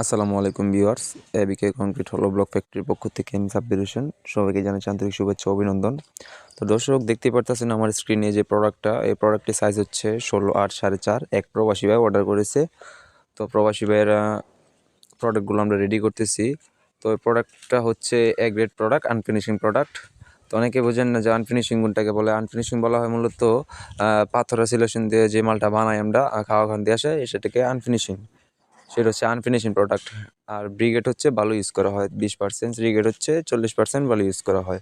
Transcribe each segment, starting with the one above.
আসসালামু আলাইকুম viewers ABK concrete হলো ব্লক ফ্যাক্টরির পক্ষ থেকে আমি সাব্বির হোসেন। সবাইকে জানাচ্ছি আন্তরিক শুভেচ্ছা অভিনন্দন। তো দর্শক, দেখতেই পারতেছেন আমার স্ক্রিনে যে প্রোডাক্টটা এই প্রোডাক্টের সাইজ হচ্ছে ষোলো আট সাড়ে চার। এক প্রবাসী ভাই অর্ডার করেছে। তো প্রবাসী ভাইয়েরা প্রোডাক্টগুলো আমরা রেডি করতেছি। তো এই প্রোডাক্টটা হচ্ছে A grade product unfinishing product তো অনেকে বোঝেন না যে আনফিনিশিং গুণটাকে বলে। আনফিনিশিং বলা হয় মূলত পাথর সিলেশন দিয়ে যে মালটা বানাই আমরা খাওয়া খান দিয়ে আসে, সেটাকে আনফিনিশিং সেটা হচ্ছে আনফিনিশিং প্রোডাক্ট আর ব্রিগেড হচ্ছে ভালো ইউজ করা হয়, বিশ পার্সেন্ট ব্রিগেড হচ্ছে চল্লিশ পার্সেন্ট ভালো ইউজ করা হয়।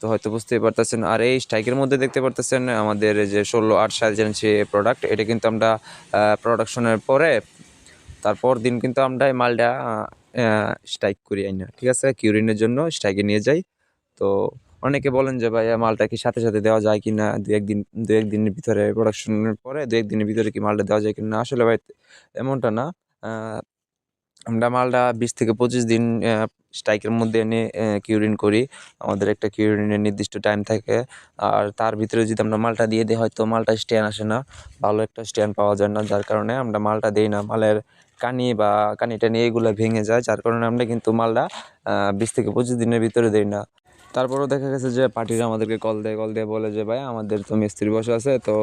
তো হয়তো বুঝতেই পারতেছেন। আর এই স্ট্রাইকের মধ্যে দেখতে পারতেছেন, আমাদের যে ষোলো, আট চার ইঞ্চি প্রোডাক্ট এটা কিন্তু আমরা প্রোডাকশনের পরে, তারপর দিন কিন্তু আমরা এই মালটা স্ট্রাইক করি আই না ঠিক আছে? কিউরিনের জন্য স্ট্রাইকে নিয়ে যাই। তো অনেকে বলেন যে ভাই মালটা কি সাথে সাথে দেওয়া যায় কি না দু একদিন, দু একদিনের ভিতরে প্রোডাকশনের পরে, দু একদিনের ভিতরে কি মালটা দেওয়া যায় কি না, আসলে ভাই, এমনটা না। আমরা মালটা বিশ থেকে পঁচিশ দিন স্ট্রাইকের মধ্যে এনে কিউরিন করি। আমাদের একটা কিউরিনের নির্দিষ্ট টাইম থাকে। আর তার ভিতরে যদি আমরা মালটা দিয়ে দিই, হয়তো মালটা স্ট্যান্ড আসে না। ভালো একটা স্ট্যান্ড পাওয়া যায় না, যার কারণে আমরা মালটা দিই না। মালের কানি বা কানি টানি এগুলো ভেঙে যায়, যার কারণে আমরা কিন্তু মালটা বিশ থেকে পঁচিশ দিনের ভিতরে দিই না। তারপরেও দেখা গেছে যে পার্টিরা আমাদেরকে কল দেয় কল দিয়ে বলে যে, ভাই, আমাদের তো মিস্ত্রি বসে আছে, তো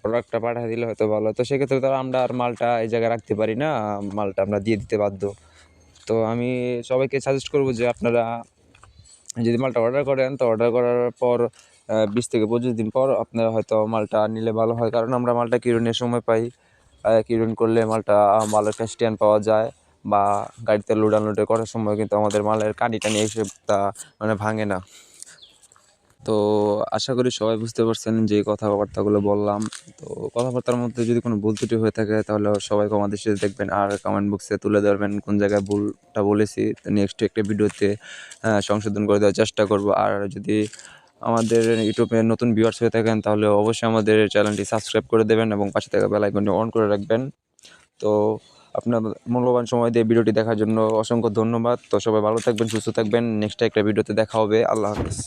প্রোডাক্টটা পাঠিয়ে দিলে হয়তো ভালো। তো সেক্ষেত্রে তো আমরা আর মালটা এই জায়গায় রাখতে পারি না মালটা আমরা দিয়ে দিতে বাধ্য। তো আমি সবাইকে সাজেস্ট করব যে আপনারা যদি মালটা অর্ডার করেন, তো অর্ডার করার পর বিশ থেকে পঁচিশ দিন পর আপনারা হয়তো মালটা নিলে ভালো হয়। কারণ আমরা মালটা কিরণের সময় পাই কিরণ করলে মালটা ভালো একটা স্ট্যান্ড পাওয়া যায় বা গাড়িতে লোড আনলোডে করার সময় কিন্তু আমাদের মালের কানি টানি এইসবটা মানে ভাঙে না। তো আশা করি সবাই বুঝতে পারছেন যে কথাবার্তাগুলো বললাম। তো কথাবার্তার মধ্যে যদি কোনো ভুল ত্রুটি হয়ে থাকে তাহলে সবাই আমাদের সাথে দেখবেন আর কমেন্ট বক্সে তুলে ধরবেন কোন জায়গায় ভুলটা বলেছি। তো নেক্সট একটা ভিডিওতে সংশোধন করে দেওয়ার চেষ্টা করব। আর যদি আমাদের ইউটিউবে নতুন ভিউয়ার্স হয়ে থাকেন তাহলে অবশ্যই আমাদের চ্যানেলটি সাবস্ক্রাইব করে দেবেন এবং পাশে থাকা বেল আইকনটি অন করে রাখবেন। তো আপনার মূল্যবান সময় দিয়ে ভিডিওটি দেখার জন্য অসংখ্য ধন্যবাদ। তো সবাই ভালো থাকবেন, সুস্থ থাকবেন। নেক্সট একটা ভিডিওতে দেখা হবে। আল্লাহ হাফিজ।